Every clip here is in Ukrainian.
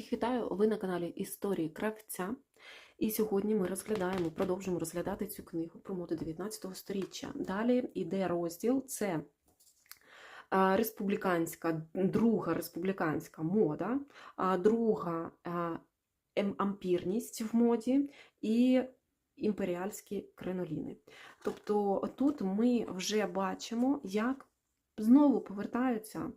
Всіх вітаю! Ви на каналі Історії Кравця. І сьогодні ми розглядаємо, продовжуємо розглядати цю книгу про моду 19 століття. Далі йде розділ: це республіканська, друга республіканська мода, друга ем- ампірність в моді і імперіальські криноліни. Тобто тут ми вже бачимо, як знову повертаються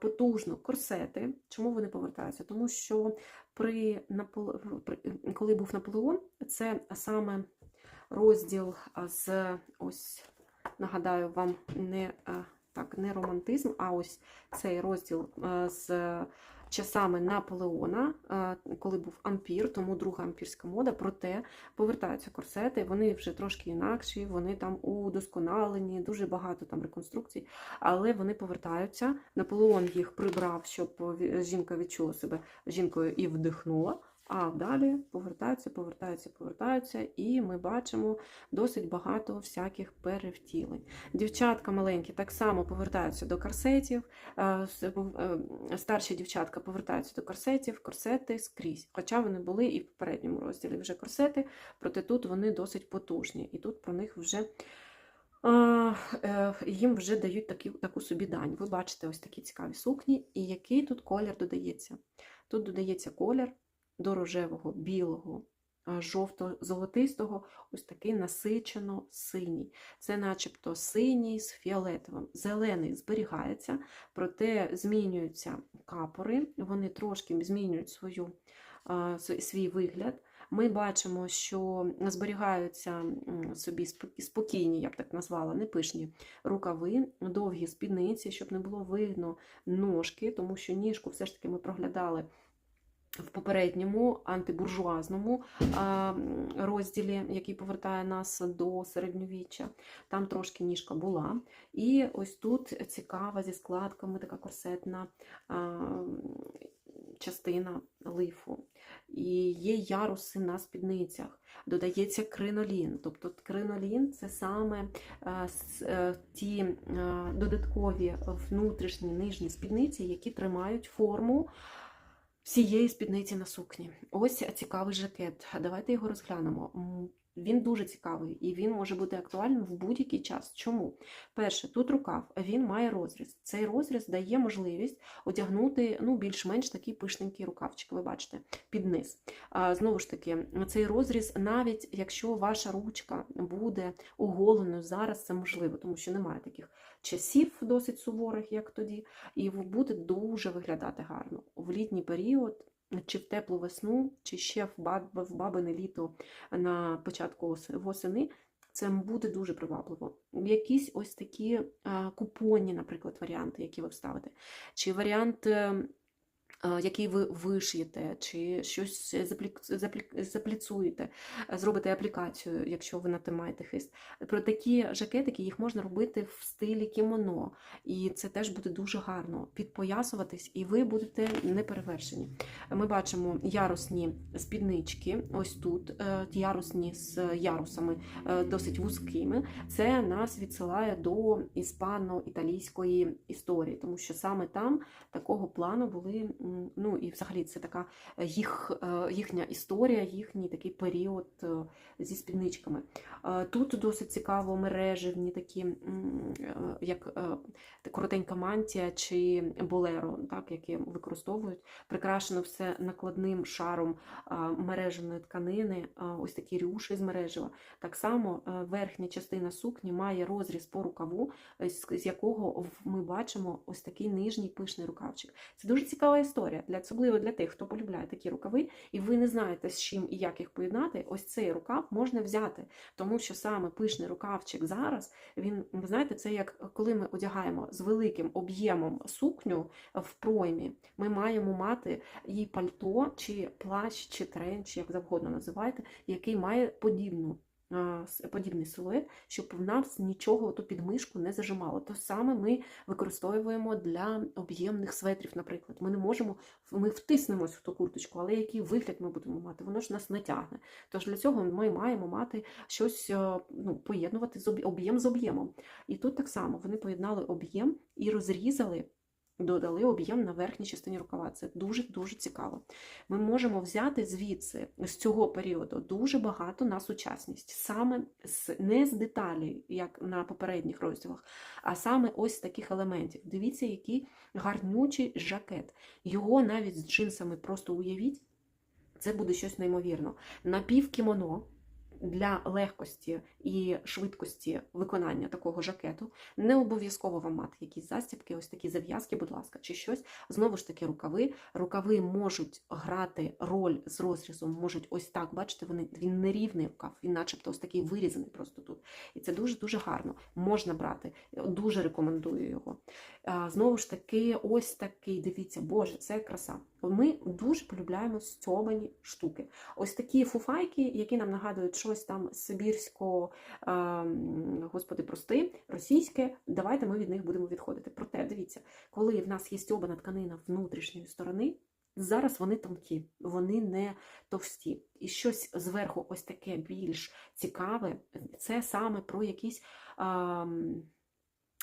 потужно корсети. Чому вони повертаються? Тому що при, Напол- коли був Наполеон, це саме розділ з ось нагадаю вам не так, не романтизм, а ось цей розділ з часами Наполеона, коли був ампір, тому друга ампірська мода. Проте повертаються корсети, вони вже трошки інакші, вони там удосконалені, дуже багато там реконструкцій, але вони повертаються. Наполеон їх прибрав, щоб жінка відчула себе жінкою і вдихнула. А далі повертаються, повертаються, повертаються, і ми бачимо досить багато всяких перевтілень. Дівчатка маленькі так само повертаються до корсетів, е, с- е, старші дівчатка повертаються до корсетів, корсети скрізь. Хоча вони були і в попередньому розділі вже корсети, проте тут вони досить потужні, і тут про них вже. Е, їм вже дають такі, таку собі дань. Ви бачите ось такі цікаві сукні, і який тут колір додається. Тут додається колір до рожевого, білого, жовто-золотистого, ось такий насичено синій. Це начебто синій з фіолетовим. Зелений зберігається, проте змінюються капори, вони трошки змінюють свою, свій вигляд. Ми бачимо, що зберігаються собі спокійні, я б так назвала, не пишні рукави, довгі спідниці, щоб не було видно ножки, тому що ніжку все ж таки ми проглядали в попередньому антибуржуазному розділі, який повертає нас до середньовіччя. Там трошки ніжка була. І ось тут цікава зі складками така корсетна частина лифу. І є яруси на спідницях. Додається кринолін. Тобто кринолін це саме е, е, ті е, додаткові внутрішні нижні спідниці, які тримають форму всієї спідниці на сукні. Ось цікавий жакет. Давайте його розглянемо. Він дуже цікавий і він може бути актуальним в будь-який час. Чому? Перше, тут рукав, він має розріз. Цей розріз дає можливість одягнути ну, більш-менш такий пишненький рукавчик, ви бачите, під низ. А, Знову ж таки, цей розріз, навіть якщо ваша ручка буде оголеною, зараз це можливо, тому що немає таких часів досить суворих, як тоді, і буде дуже виглядати гарно в літній період. Чи в теплу весну, чи ще в баб- в бабине літо на початку восени, це буде дуже привабливо. Якісь ось такі а, купонні, наприклад, варіанти, які ви вставите, чи варіант, е, а, який ви вишиєте, чи щось запліцуєте, е, зробите аплікацію, якщо ви на те маєте хист. Про такі жакетики їх можна робити в стилі кімоно, і це теж буде дуже гарно підпоясуватись, і ви будете неперевершені. Ми бачимо ярусні спіднички, ось тут, е, ярусні з ярусами е, досить вузькими. Це нас відсилає до іспано-італійської історії, тому що саме там такого плану були. Ну і взагалі це така е, їх, е, їхня історія, їхній такий період е, зі спідничками. Тут досить цікаво мережевні такі, як коротенька мантія чи болеро, так, які використовують. Прикрашено все накладним шаром мережевної тканини, ось такі рюші з мережева. Так само верхня частина сукні має розріз по рукаву, з якого ми бачимо ось такий нижній пишний рукавчик. Це дуже цікава історія, для, особливо для тих, хто полюбляє такі рукави, і ви не знаєте, з чим і як їх поєднати. Ось цей рукав можна взяти, тому що саме пишний рукавчик зараз, він, ви знаєте, це як коли ми одягаємо з великим об'ємом сукню в проймі, ми маємо мати її пальто, чи плащ, чи тренч, як завгодно називайте, який має подібну. Подібний силует, щоб в нас нічого ту підмишку не зажимало. То саме ми використовуємо для об'ємних светрів, наприклад. Ми не можемо, ми втиснемось в ту курточку, але який вигляд ми будемо мати, воно ж нас натягне. Тож для цього ми маємо мати щось е, ну, поєднувати з об'єм з об'ємом. І тут так само вони поєднали об'єм і розрізали додали об'єм на верхній частині рукава. Це дуже-дуже цікаво. Ми можемо взяти звідси, з цього періоду, дуже багато на сучасність. Саме з, не з деталі, як на попередніх розділах, а саме ось таких елементів. Дивіться, який гарнючий жакет. Його навіть з джинсами просто уявіть, це буде щось неймовірно. Напівкімоно для легкості і швидкості виконання такого жакету. Не обов'язково вам мати якісь застібки, ось такі зав'язки, будь ласка, чи щось. Знову ж таки, рукави. Рукави можуть грати роль з розрізом, можуть ось так, бачите, вони, він не рівний рукав, він начебто ось такий вирізаний просто тут. І це дуже-дуже гарно. Можна брати, дуже рекомендую його. Знову ж таки, ось такий, дивіться, Боже, це краса. Ми дуже полюбляємо стьобані штуки. Ось такі фуфайки, які нам нагадують щось там сибірського, е, господи, прости, російське. Давайте ми від них будемо відходити. Проте, дивіться, коли в нас є стьобана тканина внутрішньої сторони, зараз вони тонкі, вони не товсті. І щось зверху, ось таке більш цікаве, це саме про якийсь.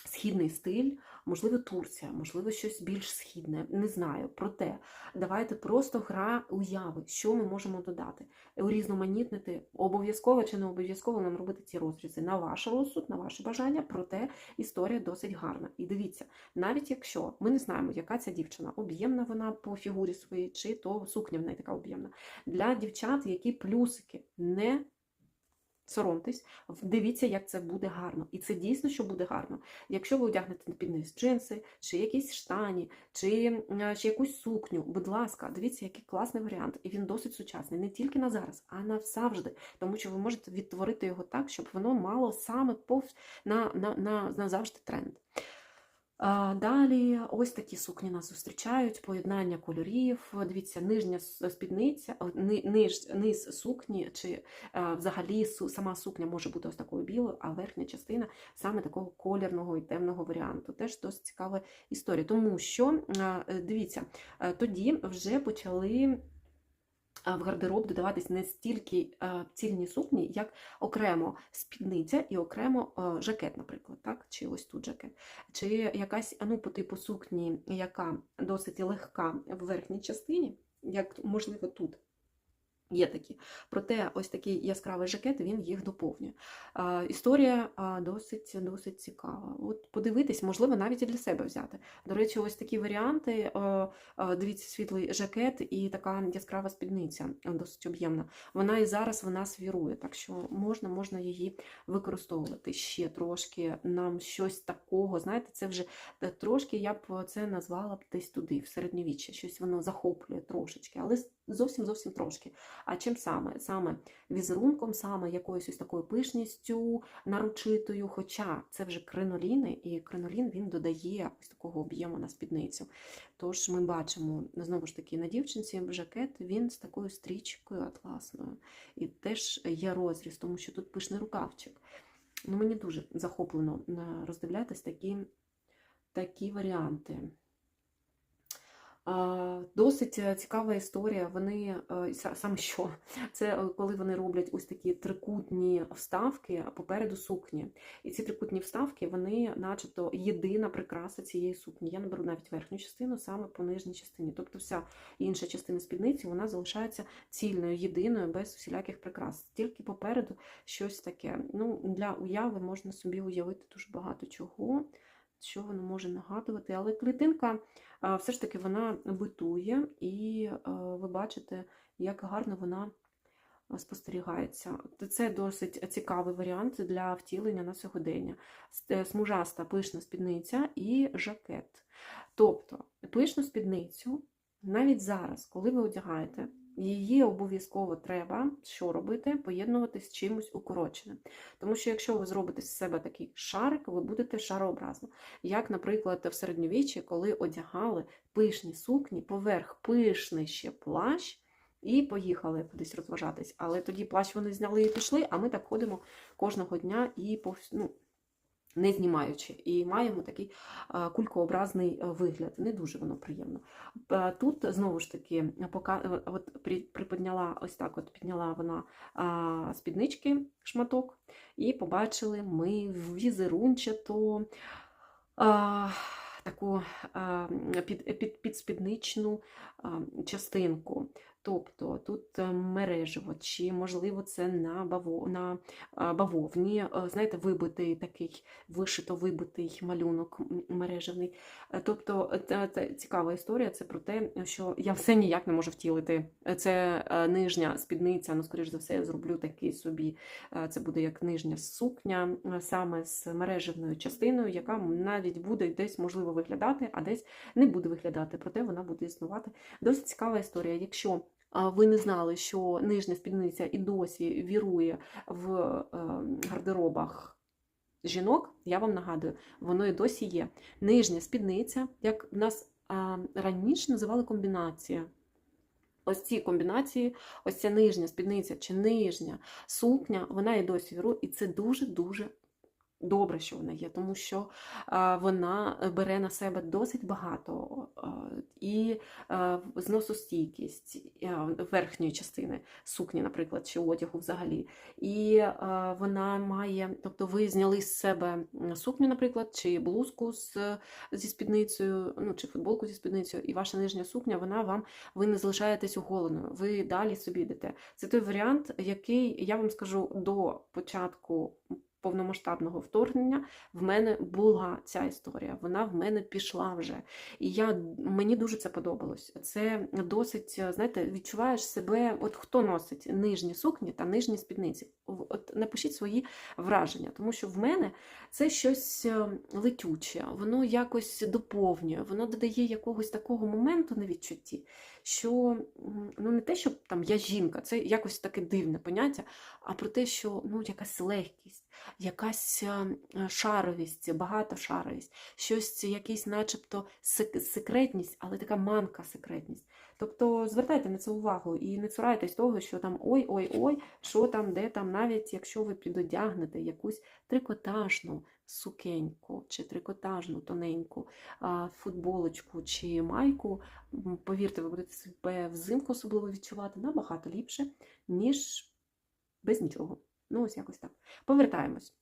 Східний стиль, можливо, Турція, можливо, щось більш східне, не знаю. Проте давайте просто гра уяви, що ми можемо додати. Урізноманітнити, обов'язково чи не обов'язково нам робити ці розрізи на ваш розсуд, на ваше бажання, проте історія досить гарна. І дивіться, навіть якщо ми не знаємо, яка ця дівчина, об'ємна вона по фігурі своїй, чи то сукня в неї така об'ємна. Для дівчат, які плюсики не Соромтесь, дивіться, як це буде гарно. І це дійсно, що буде гарно. Якщо ви одягнете під низ джинси, чи якісь штані, чи, чи якусь сукню, будь ласка, дивіться, який класний варіант. І він досить сучасний. Не тільки на зараз, а на. Тому що ви можете відтворити його так, щоб воно мало саме пов... на, на, на, на завжди тренд. Далі ось такі сукні нас зустрічають, поєднання кольорів. Дивіться, нижня спідниця, ниж, низ сукні, чи взагалі сама сукня може бути ось такою білою, а верхня частина саме такого колірного і темного варіанту. Теж досить цікава історія. Тому що, дивіться, тоді вже почали в гардероб додаватись не стільки цільні сукні, як окремо спідниця і окремо жакет, наприклад, так? чи ось тут жакет, чи якась ну, по типу сукні, яка досить легка в верхній частині, як можливо тут. Є такі. Проте ось такий яскравий жакет він їх доповнює. А, Історія а, досить досить цікава. От Подивитись, можливо, навіть і для себе взяти. До речі, ось такі варіанти. А, а, дивіться, світлий жакет і така яскрава спідниця, досить об'ємна. Вона і зараз в нас вірує, так що можна можна її використовувати ще трошки. Нам щось такого, знаєте, це вже е, трошки я б це назвала б десь туди, в середньовіччя. Щось воно захоплює трошечки, але зовсім зовсім трошки. А чим саме? Саме візерунком, саме якоюсь ось такою пишністю, нарочитою, хоча це вже криноліни, і кринолін він додає ось такого об'єму на спідницю. Тож ми бачимо, знову ж таки, на дівчинці жакет він з такою стрічкою атласною. І теж є розріз, тому що тут пишний рукавчик. Ну, Мені дуже захоплено е, роздивлятись такі, такі варіанти. Досить е, цікава історія. Вони е, саме що? Це е, коли вони роблять ось такі трикутні вставки попереду сукні. І ці трикутні вставки, вони, начебто, єдина прикраса цієї сукні. Я наберу навіть верхню частину саме по нижній частині. Тобто вся інша частина спідниці вона залишається цільною, єдиною, без всіляких прикрас. Тільки попереду щось таке. Ну, Для уяви можна собі уявити дуже багато чого що воно може нагадувати. Але клітинка все ж таки вона битує, і ви бачите, як гарно вона спостерігається. Це досить цікавий варіант для втілення на сьогодення. Е, смужаста пишна спідниця і жакет. Тобто пишну спідницю навіть зараз, коли ви одягаєте. Її обов'язково треба що робити? Поєднувати з чимось укороченим. Тому що, якщо ви зробите з себе такий шарик, ви будете шарообразно. Як, наприклад, в середньовіччі, коли одягали пишні сукні, поверх пишний ще плащ, і поїхали кудись розважатись. Але тоді плащ вони зняли і пішли, а ми так ходимо кожного дня і ну, не знімаючи, і маємо такий кулькообразний е, вигляд. Не дуже воно приємно. Тут, знову ж таки, пока, от приподняла ось так от підняла вона спіднички шматок, і побачили ми візерунчато таку під, під, підспідничну частинку. Тобто тут е, мережево, чи, можливо, це на баво, на бавовні, е, знаєте, вибитий такий вишито вибитий малюнок м, мережевний. Е, Тобто е, це, цікава історія, це про те, що я все ніяк не можу втілити. Е, Це е, нижня спідниця, ну, скоріш за все, я зроблю такий собі. е, Це буде як нижня сукня, е, саме з мережевною частиною, яка навіть буде десь можливо виглядати, а десь не буде виглядати. Проте вона буде існувати. Досить цікава історія. Якщо ви не знали, що нижня спідниця і досі вірує в е, гардеробах жінок, я вам нагадую, воно і досі є. Нижня спідниця, як в нас а, раніше називали комбінація. Ось ці комбінації, ось ця нижня спідниця чи нижня сукня, вона і досі вірує, і це дуже-дуже добре, що вона є, тому що вона бере на себе досить багато і зносостійкість верхньої частини сукні, наприклад, чи одягу взагалі. І вона має, тобто ви зняли з себе сукню, наприклад, чи блузку з, зі спідницею, ну чи футболку зі спідницею, і ваша нижня сукня, вона вам ви не залишаєтесь оголеною, ви далі собі йдете. Це той варіант, який я вам скажу до початку повномасштабного вторгнення в мене була ця історія. Вона в мене пішла вже. І я, мені дуже це подобалось. Це досить, знаєте, відчуваєш себе, от хто носить нижні сукні та нижні спідниці. От напишіть свої враження, тому що в мене це щось е, летюче, воно якось доповнює, воно додає якогось такого моменту на відчутті, що ну не те, що там я жінка, це якось таке дивне поняття, а про те, що ну якась легкість, якась е, шаровість, багатошаровість, щось, якийсь, начебто, секретність, але така манка секретність. Тобто звертайте на це увагу і не цурайтесь того, що там ой-ой-ой, що там, де там, навіть якщо ви підодягнете якусь трикотажну сукеньку чи трикотажну тоненьку футболочку чи майку, повірте, ви будете себе взимку особливо відчувати набагато ліпше, ніж без нічого. Ну, ось якось так. Повертаємось.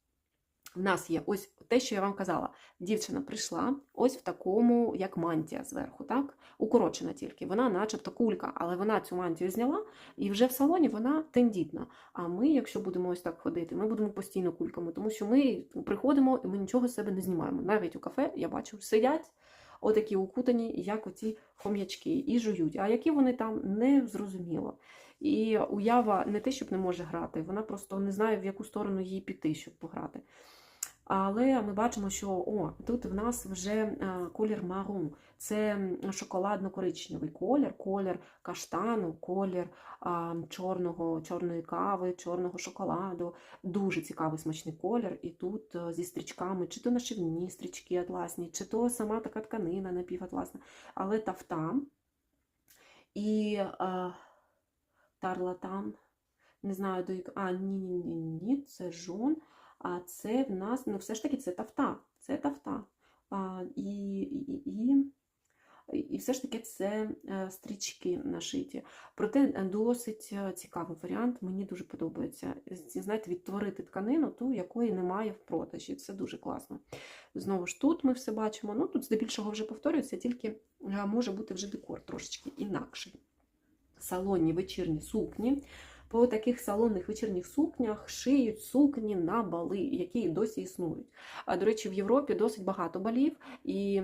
В нас є ось те, що я вам казала. Дівчина прийшла ось в такому, як мантія зверху, так? Укорочена тільки. Вона, начебто, кулька, але вона цю мантію зняла, і вже в салоні вона тендітна. А ми, якщо будемо ось так ходити, ми будемо постійно кульками, тому що ми приходимо і ми нічого з себе не знімаємо. Навіть у кафе я бачу, сидять отакі укутані, як оці хом'ячки, і жують. А які вони там не зрозуміло. І уява не те, щоб не може грати, вона просто не знає, в яку сторону їй піти, щоб пограти. Але ми бачимо, що о, тут в нас вже колір марун. Це шоколадно-коричневий колір, колір каштану, колір а, чорного, чорної кави, чорного шоколаду. Дуже цікавий смачний колір. І тут зі стрічками, чи то нашивні стрічки атласні, чи то сама така тканина напіватласна, але тафта і а, тарлатан. Не знаю, до як... А, ні-ні-ні, це жон. А це в нас, ну, все ж таки, це тафта. Це тафта. А, І і, і, і все ж таки це е, стрічки нашиті. Проте е, досить е, цікавий варіант, мені дуже подобається. Знаєте, відтворити тканину, ту, якої немає в продажі. Це дуже класно. Знову ж тут ми все бачимо. Ну, Тут здебільшого вже повторюється, тільки може бути вже декор трошечки інакший. Салонні вечірні сукні по таких салонних вечірніх сукнях шиють сукні на бали, які досі існують. А до речі, в Європі досить багато балів, і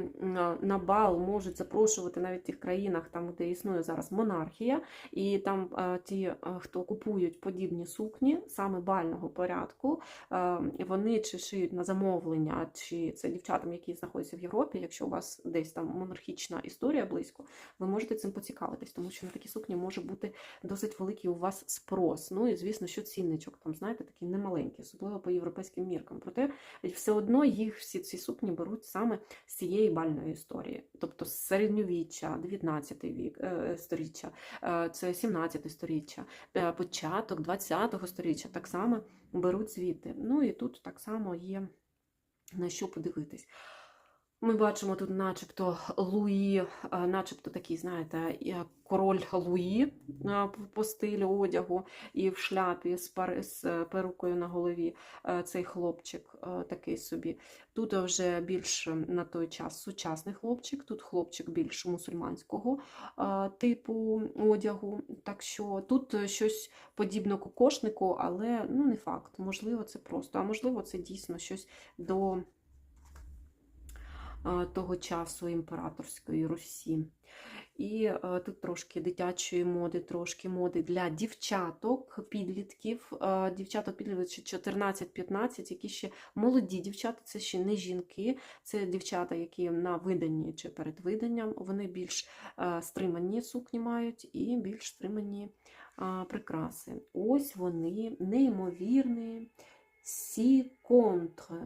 на бал можуть запрошувати навіть в тих країнах, там де існує зараз монархія, і там ті, хто купують подібні сукні, саме бального порядку, вони чи шиють на замовлення, чи це дівчатам, які знаходяться в Європі. Якщо у вас десь там монархічна історія близько, ви можете цим поцікавитись, тому що на такі сукні може бути досить великий у вас спрос. Ну і звісно, що цінничок там, знаєте, такий немаленький, особливо по європейським міркам. Проте все одно їх всі ці сукні беруть саме з цієї бальної історії, тобто з середньовіччя, 19 вік е, сторіччя, е, це 17 сторіччя, е, початок 20-го сторіччя, так само беруть звідти. Ну і тут так само є на що подивитись. Ми бачимо тут, начебто, Луї, начебто такий, знаєте, король Луї а, по- стилю одягу, і в шляпі з, з е, перукою на голові е, цей хлопчик е, такий собі. Тут вже більш е, на той час сучасний хлопчик, тут хлопчик більш мусульманського типу одягу. Так що тут е, щось подібне кокошнику, але ну, не факт. Можливо, це просто, а можливо, це дійсно щось до того часу імператорської Русі. І тут трошки дитячої моди, трошки моди для дівчаток, підлітків, дівчаток підлітків 14-15, які ще молоді дівчата, це ще не жінки, це дівчата, які на виданні чи перед виданням, вони більш стримані сукні мають і більш стримані прикраси. Ось вони неймовірні сі контре.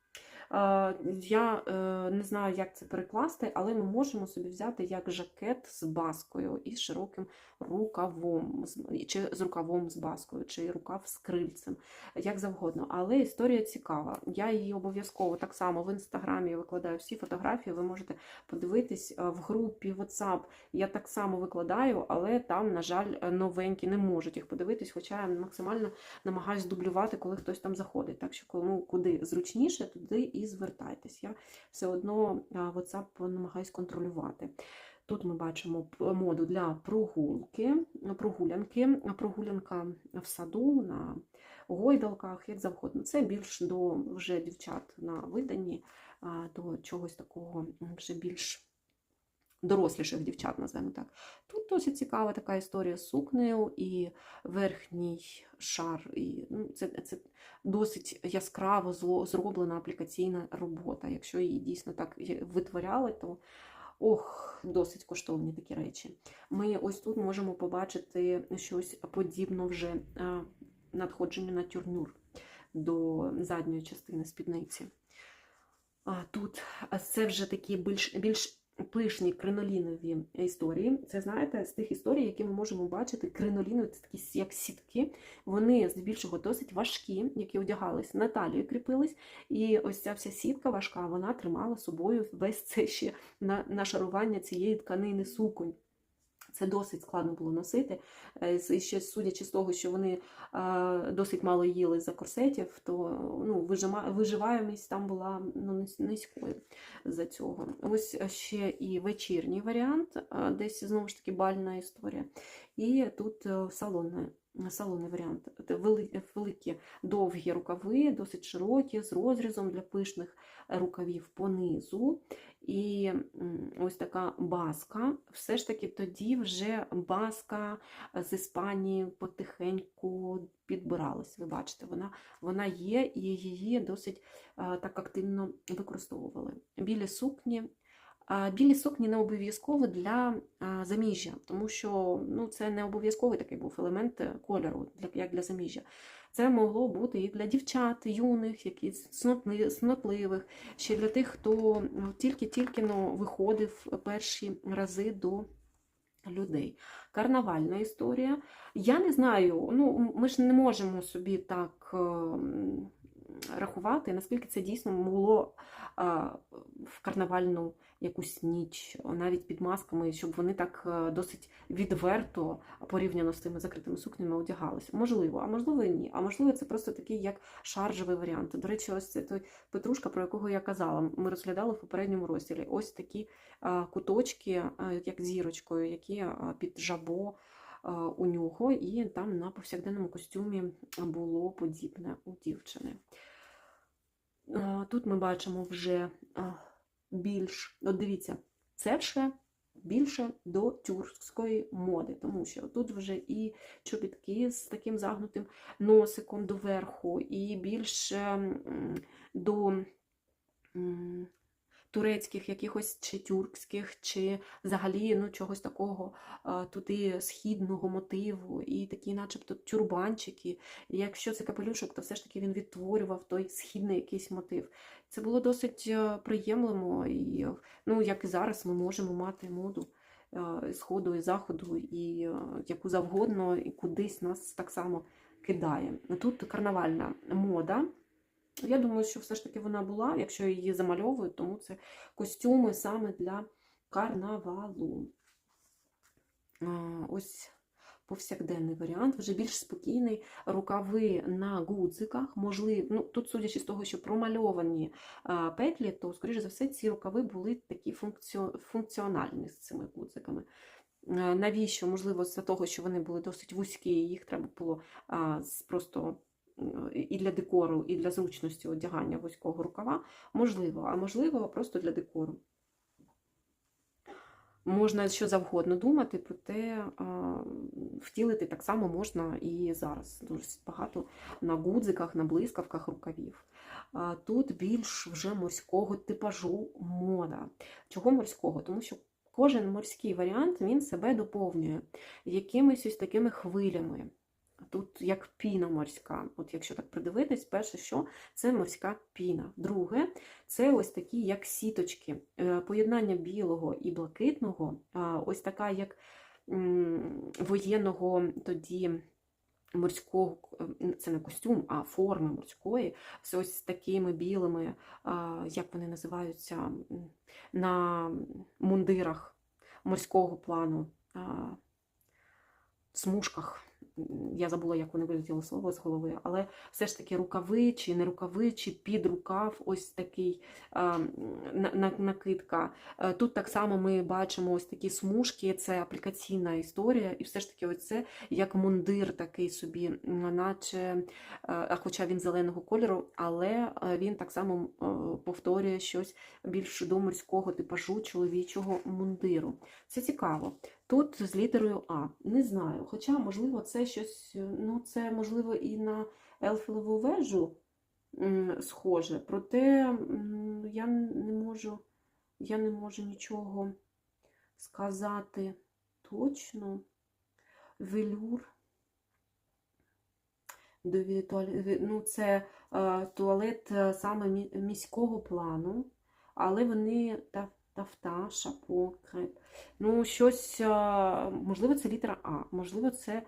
Е, Я е, не знаю, як це перекласти, але ми можемо собі взяти як жакет з баскою і широким рукавом, чи з рукавом з баскою, чи рукав з крильцем, як завгодно. Але історія цікава. Я її обов'язково так само в інстаграмі викладаю всі фотографії. Ви можете подивитись е, в групі WhatsApp. Я так само викладаю, але там, на жаль, новенькі не можуть їх подивитись, хоча я максимально намагаюсь дублювати, коли хтось там заходить. Так що кому куди зручніше, туди і звертайтесь. Я все одно WhatsApp намагаюсь контролювати. Тут ми бачимо моду для прогулки, прогулянки, прогулянка в саду, на гойдалках, як завгодно. Це більш до вже дівчат на виданні, до чогось такого вже більш доросліших дівчат, називаємо так. Тут досить цікава така історія з сукнею і верхній шар. І, ну, це, це досить яскраво зроблена аплікаційна робота. Якщо її дійсно так витворяли, то ох, досить коштовні такі речі. Ми ось тут можемо побачити щось подібне вже а, надходження на тюрнюр до задньої частини спідниці. Тут це вже такі більш, більш пишні кринолінові історії. Це знаєте, з тих історій, які ми можемо бачити, кринолінові це такі як сітки. Вони здебільшого досить важкі, які одягались на талію, кріпились. І ось ця вся сітка важка, вона тримала собою весь це ще на, нашарування цієї тканини суконь. Це досить складно було носити. Е, І ще судячи з того, що вони е, досить мало їли за корсетів, то ну, виживаємість там була ну, низькою за цього. Ось ще і вечірній варіант, е, десь знову ж таки бальна історія. І тут е, салонний, варіант. Великі довгі рукави, досить широкі, з розрізом для пишних рукавів понизу. І ось така баска. Все ж таки тоді вже баска з Іспанії потихеньку підбиралась. Ви бачите, вона, вона є і її досить так активно використовували. Білі сукні. Білі сукні не обов'язково для заміжжя, тому що ну, це не обов'язковий такий був елемент е, кольору, як для заміжжя. Це могло бути і для дівчат, юних, якісь снотливих, ще для тих, хто ну, тільки-тільки ну, виходив перші рази до людей. Карнавальна історія. Я не знаю, ну ми ж не можемо собі так ем, рахувати, наскільки це дійсно могло в карнавальну якусь ніч, навіть під масками, щоб вони так е, досить відверто порівняно з тими закритими сукнями одягалися. Можливо, а можливо і ні. А можливо, це просто такий як шаржевий варіант. До речі, ось це той Петрушка, про якого я казала. Ми розглядали в попередньому розділі. Ось такі куточки, як зірочкою, які під жабо у нього, і там на повсякденному костюмі було подібне у дівчини. Тут ми бачимо вже більш, от дивіться, це вже більше до тюркської моди, тому що тут вже і чобітки з таким загнутим носиком доверху, і більше до турецьких якихось чи тюркських, чи взагалі ну, чогось такого туди східного мотиву, і такі, начебто, тюрбанчики. Якщо це капелюшок, то все ж таки він відтворював той східний якийсь мотив. Це було досить е, приємлемо, і ну, як і зараз ми можемо мати моду е, сходу і заходу, і е, яку завгодно, і кудись нас так само кидає. Тут карнавальна мода. Я думаю, що все ж таки вона була, якщо її замальовують, тому це костюми саме для карнавалу. Ось повсякденний варіант, вже більш спокійний. Рукави на гудзиках, можливо, ну тут, судячи з того, що промальовані петлі, то, скоріш за все, ці рукави були такі функціональні з цими гудзиками. Навіщо? Можливо, з-за того, що вони були досить вузькі, їх треба було просто і для декору, і для зручності одягання вузького рукава. Можливо, а можливо, просто для декору. Можна що завгодно думати, проте втілити так само можна і зараз. Дуже багато на гудзиках, на блискавках рукавів. Тут більш вже морського типажу мода. Чого морського? Тому що кожен морський варіант він себе доповнює якимись ось такими хвилями. Тут як піна морська. От якщо так придивитись, перше, що це морська піна. Друге, це ось такі як сіточки. Е, Поєднання білого і блакитного, ось така як воєнного тоді морського, це не костюм, а форми морської, з ось такими білими, як вони називаються, на мундирах морського плану, смужках. Я забула, як вони вилетіло слово з голови, але все ж таки рукави, чи не рукави, чи під рукав, ось такий а, на- на- накидка. Е, Тут так само ми бачимо ось такі смужки, це аплікаційна історія, і все ж таки, ось це як мундир такий собі, наче, е, хоча він зеленого кольору, але е, він так само повторює щось більш до морського типажу чоловічого мундиру. Це цікаво. Тут з літерою А. Не знаю. Хоча, можливо, це щось, е, ну, це можливо і на Елфілову вежу схоже, проте я не можу, я не можу нічого сказати точно. Велюр. Ну, це е, туалет е, саме міського плану, але вони та, тафта, шапо, креп. Ну, щось, е, можливо, це літера А, можливо, це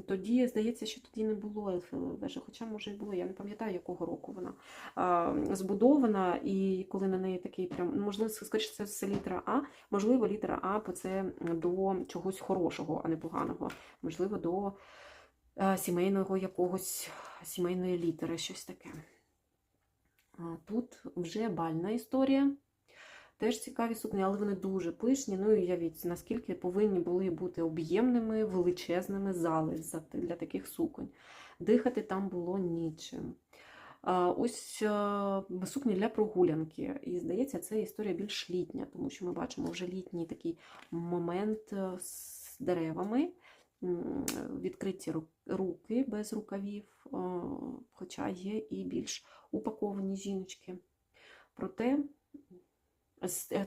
тоді, здається, що тоді не було вежі, хоча, може, і було, я не пам'ятаю, якого року вона а, збудована, і коли на неї такий прям, ну, можливо, скоріше це все літера А, можливо, літера А бо це до чогось хорошого, а не поганого, можливо, до е, сімейного якогось, сімейної літери, щось таке. Тут вже бальна історія. Теж цікаві сукні, але вони дуже пишні. Ну і уявіть, наскільки повинні були бути об'ємними, величезними зали для таких суконь. Дихати там було нічим. Ось сукні для прогулянки. І здається, це історія більш літня, тому що ми бачимо вже літній такий момент е, з деревами, відкриті руки без рукавів, хоча є і більш упаковані жіночки. Проте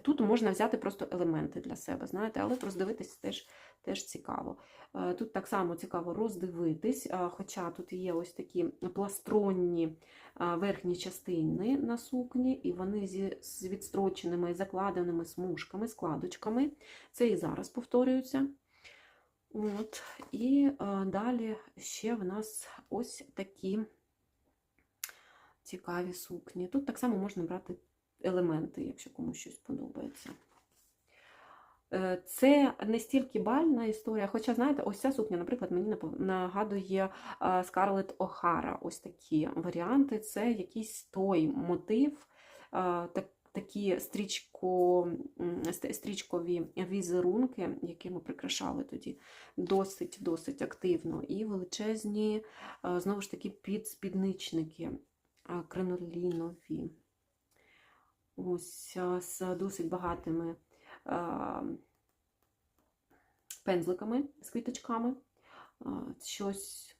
тут можна взяти просто елементи для себе, знаєте, але роздивитись теж, теж цікаво. Е, Тут так само цікаво роздивитись, е, хоча тут є ось такі пластронні е, верхні частини на сукні, і вони з відстроченими закладеними смужками, складочками. Це і зараз повторюється. От. І е, далі ще в нас ось такі цікаві сукні. Тут так само можна брати елементи, якщо комусь щось подобається. Е, Це не стільки бальна історія, хоча, знаєте, ось ця сукня, наприклад, мені нагадує Скарлетт О'Хара. Ось такі варіанти. Це якийсь той мотив, так- такі стрічко, стрічкові візерунки, які ми прикрашали тоді досить-досить активно. І величезні, знову ж таки, підспідничники кринолінові. Ось з досить багатими а, пензликами з квіточками. А, Щось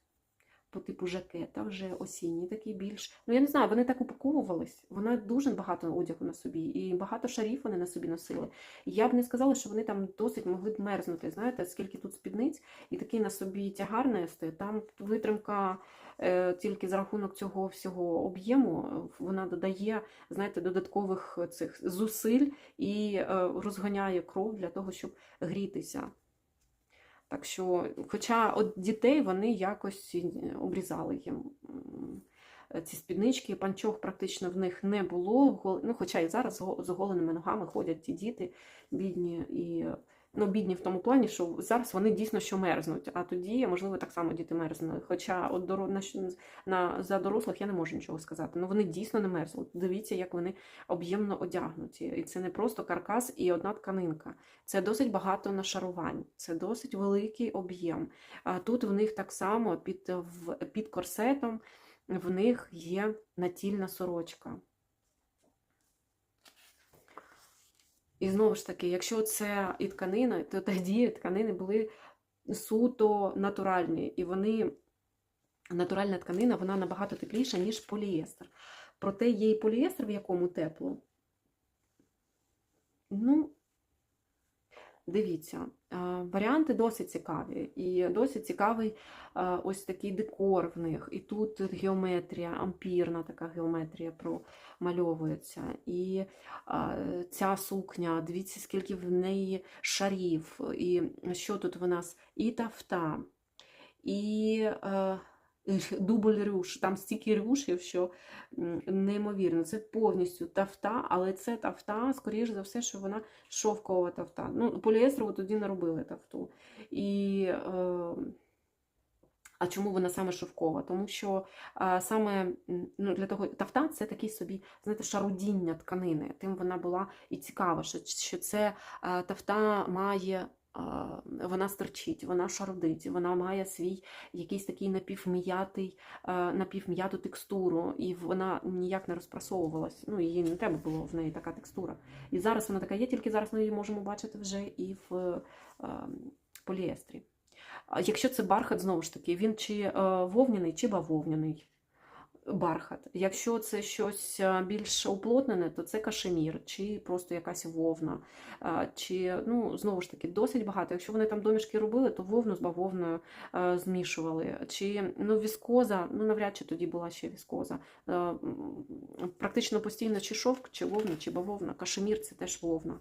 по типу жакета, вже осінній такий більш. Ну, я не знаю, вони так упаковувались. Вона дуже багато одягу на собі, і багато шарів вони на собі носили. Я б не сказала, що вони там досить могли б мерзнути. Знаєте, скільки тут спідниць, і такий на собі тягар нести. Там витримка е, тільки за рахунок цього всього об'єму, е, вона додає, знаєте, додаткових цих зусиль і е, розганяє кров для того, щоб грітися. Так що, хоча от дітей вони якось обрізали їм е, ці спіднички, панчох практично в них не було. Ну, хоча і зараз з оголеними ногами ходять ті діти бідні і. Ну, бідні в тому плані, що зараз вони дійсно що мерзнуть, а тоді, можливо, так само діти мерзнули. Хоча от доро... на... на... за дорослих я не можу нічого сказати. Ну вони дійсно не мерзли. Дивіться, як вони об'ємно одягнуті. І це не просто каркас і одна тканинка. Це досить багато нашарувань, це досить великий об'єм. А тут в них так само під, під корсетом в них є натільна сорочка. І знову ж таки, якщо це і тканина, то тоді тканини були суто натуральні, і вони натуральна тканина вона набагато тепліша, ніж поліестер. Проте є і поліестер, в якому тепло. Ну, дивіться, варіанти досить цікаві. І досить цікавий ось такий декор в них. І тут геометрія, ампірна така геометрія промальовується. І ця сукня, дивіться, скільки в неї шарів. І що тут в нас? І тафта, і е, дубль рюш. Там стільки рюшів, що неймовірно. Це повністю тафта, але це тафта, скоріш за все, що вона шовкова тафта. Ну, поліестрову тоді не робили тафту. І, е, а чому вона саме шовкова? Тому що а, саме ну, для того тафта це такий собі, знаєте, шарудіння тканини. Тим вона була і цікава, що, що це а, тафта має. Вона стерчить, вона шарудить, вона має свій якийсь такий напівм'ятий, напівм'яту текстуру, і вона ніяк не розпрасовувалась. Ну, її не треба було в неї така текстура. І зараз вона така є, тільки зараз ми її можемо бачити вже і в поліестрі. Якщо це бархат, знову ж таки, він чи вовняний, чи бавовняний бархат. Якщо це щось е, більш уплотнене, то це кашемір, чи просто якась вовна. Чи, ну, знову ж таки, досить багато. Якщо вони там домішки робили, то вовну з бавовною е, змішували. Чи ну, віскоза, ну навряд чи тоді була ще віскоза. Е, Практично постійно чи шовк, чи вовна, чи бавовна. Кашемір це теж вовна.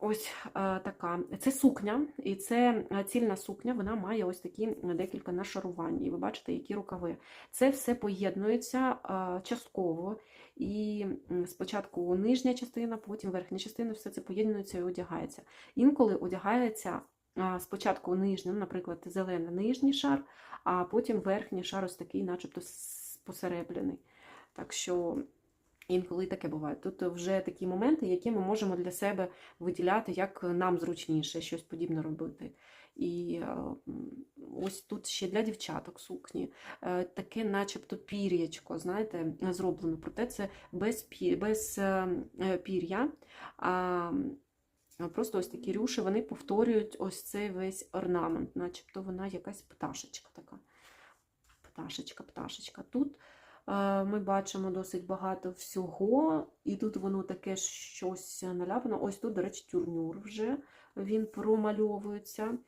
Ось е, така. Це сукня, і це е, цільна сукня, вона має ось такі декілька нашарувань. І ви бачите, які рукави. Це все поєднується е, частково. І спочатку нижня частина, потім верхня частина, все це поєднується і одягається. Інколи одягається е, спочатку нижнім, наприклад, зелений нижній шар, а потім верхній шар ось такий, начебто посеребряний. Так що інколи таке буває. Тут вже такі моменти, які ми можемо для себе виділяти, як нам зручніше щось подібне робити. І е, ось тут ще для дівчаток сукні. Е, Таке, начебто, пір'ячко, знаєте, зроблено. Проте це без, без е, пір'я. Просто ось такі рюші, вони повторюють ось цей весь орнамент, начебто вона якась пташечка така. Пташечка, пташечка. Тут ми бачимо досить багато всього, і тут воно таке щось наляпано. Ось тут, до речі, тюрнюр вже він промальовується.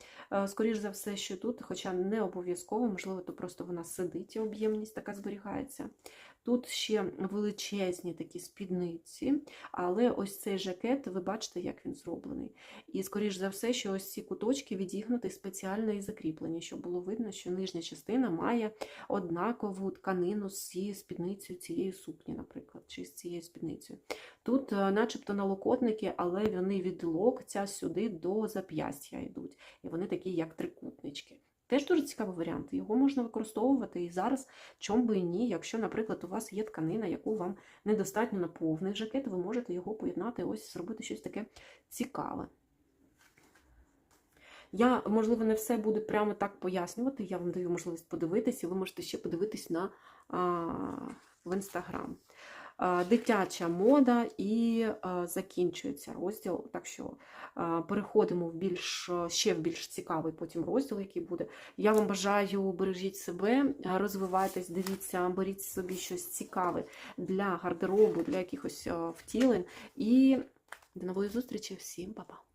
Скоріше Скоріш за все, що тут, хоча не обов'язково, можливо, то просто вона сидить і об'ємність така зберігається. Тут ще величезні такі спідниці, але ось цей жакет, ви бачите, як він зроблений. І, скоріш за все, що ось ці куточки відігнуті спеціально і закріплені, щоб було видно, що нижня частина має однакову тканину з цією спідницею, цієї сукні, наприклад, чи з цією спідницею. Тут, е, начебто, налокотники, але вони від локтя сюди до зап'ястя йдуть. І вони такі, як трикутнички. Теж дуже цікавий варіант. Його можна використовувати і зараз, чом би і ні. Якщо, наприклад, у вас є тканина, яку вам недостатньо на жакет, ви можете його поєднати, ось зробити щось таке цікаве. Я, можливо, не все буду прямо так пояснювати. Я вам даю можливість подивитися, і ви можете ще подивитись на, а, в інстаграм. Дитяча мода і закінчується розділ. Так що переходимо в більш ще в більш цікавий потім розділ, який буде. Я вам бажаю бережіть себе, розвивайтесь, дивіться, беріть собі щось цікаве для гардеробу, для якихось втілень. І до нової зустрічі. Всім па-па!